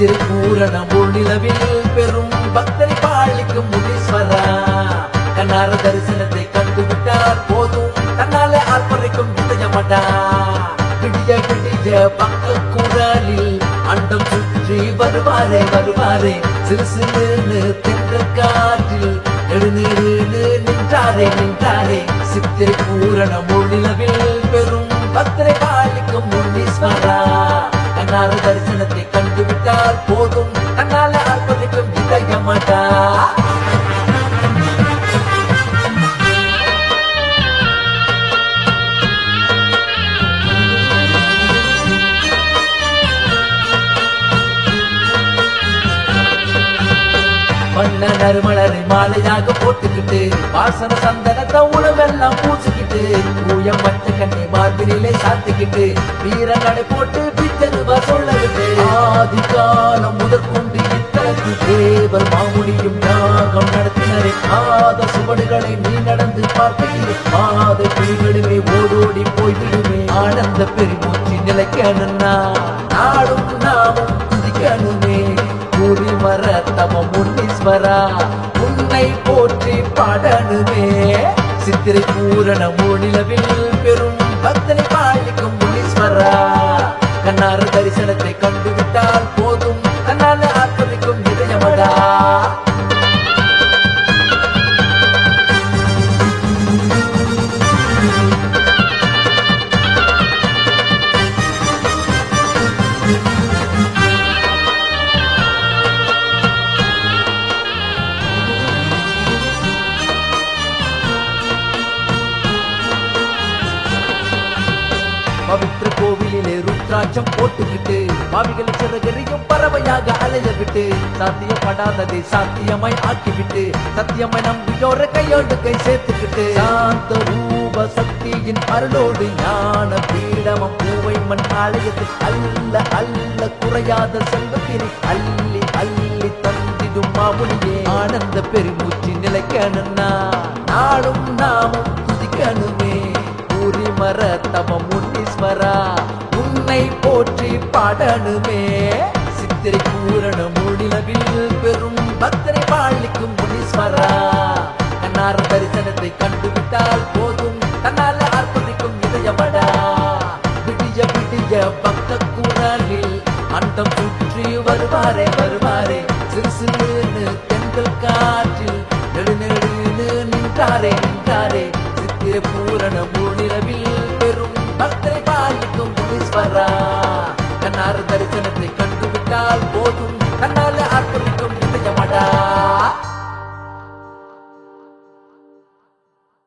திருப்பூரண முன்னிலவில் பெரும் பக்தரை பாலிக்கும் முனீஸ்வரா. கண்ணார தரிசனத்தை கண்டுவிட்டார் போதும். தன்னால ஆர்ப்பரிக்கும் விஜயமடா. விடிய விடிய பக்க குரலில் அண்டம் சுற்றி வருவாரே வருவாரே. சிறு சிறுன்னு தென்ற காற்றில் நெடுநெடுன்னு நின்றாரே நின்றாரே. சித்திரை பூரண வண்ண நறுமலரை மாலையாக போட்டுக்கிட்டு வாசன சந்தனத்தை உணவெல்லாம் பூசிக்கிட்டு ஊயம் பச்ச கண்ணை மார்பினிலே சாத்திக்கிட்டு வீரநடை போட்டு பிச்சருவா சொல்லவிட்டு ஆதி காலம் முதற்கொண்டு இத்தனத்து தேவர் மாமுடியும் யாகம் நடத்தினரே ஆத சுவடுகளை நீ நடந்து பார்க்கையில் ஆத கிளிகளுமே ஓடோடி போய்விடுமே. ஆனந்த பெருமூச்சி நிலைக்கணும்னா நாடும் வர தம முன்னீஸ்வரா உன்னை போற்றி பாடணுமே. சித்திரை பூரண மூலிலவில் பெரும் பக்தனை பாலிக்கும் முனீஸ்வரா. கண்ணாறு தரிசனத்தை கண்டு கோவிலிலே ருத்ராட்சம் போட்டுக்கிட்டு பாவிகளை சிறகரியும் பறவையாக அலைய விட்டு சாத்தியப்படாததை சாத்தியமாய் ஆக்கிவிட்டு சத்தியமாய் நம்பியோர கையோடு கை சேர்த்துக்கிட்டு சாந்த ரூப சக்தியின் அருளோடு ஞான பீடமம் பூவை மண் ஆலயத்தில் அல்ல அல்ல குறையாத செல்வத்தினை அள்ளி அள்ளி தந்திடும் மாமுனியே. ஆனந்த பெருமூச்சு நிலைக்கணும்னா நாளும் நாமும் துதிக்கணுமே. உரிமர தமம் ஈஸ்வரா உன்னை போற்றி பாடணுமே. சித்திரை பூரண முனிலவில் பெரும் பக்தரை பாழிக்கும் முனீஸ்வரா. கண்ணார தரிசனத்தை கண்டுவிட்டால் போதும். தன்னால் ஆர்ப்பரிக்கும் இதயமடா விடிய விடிய பக்த குரலில் அண்டம் சுற்றி வருவாரே வருவாரே. சிறு சிறுன்னு தென்றல் காற்றில் நெடு நெடுன்னு நின்றாரே நின்றாரே. சித்திர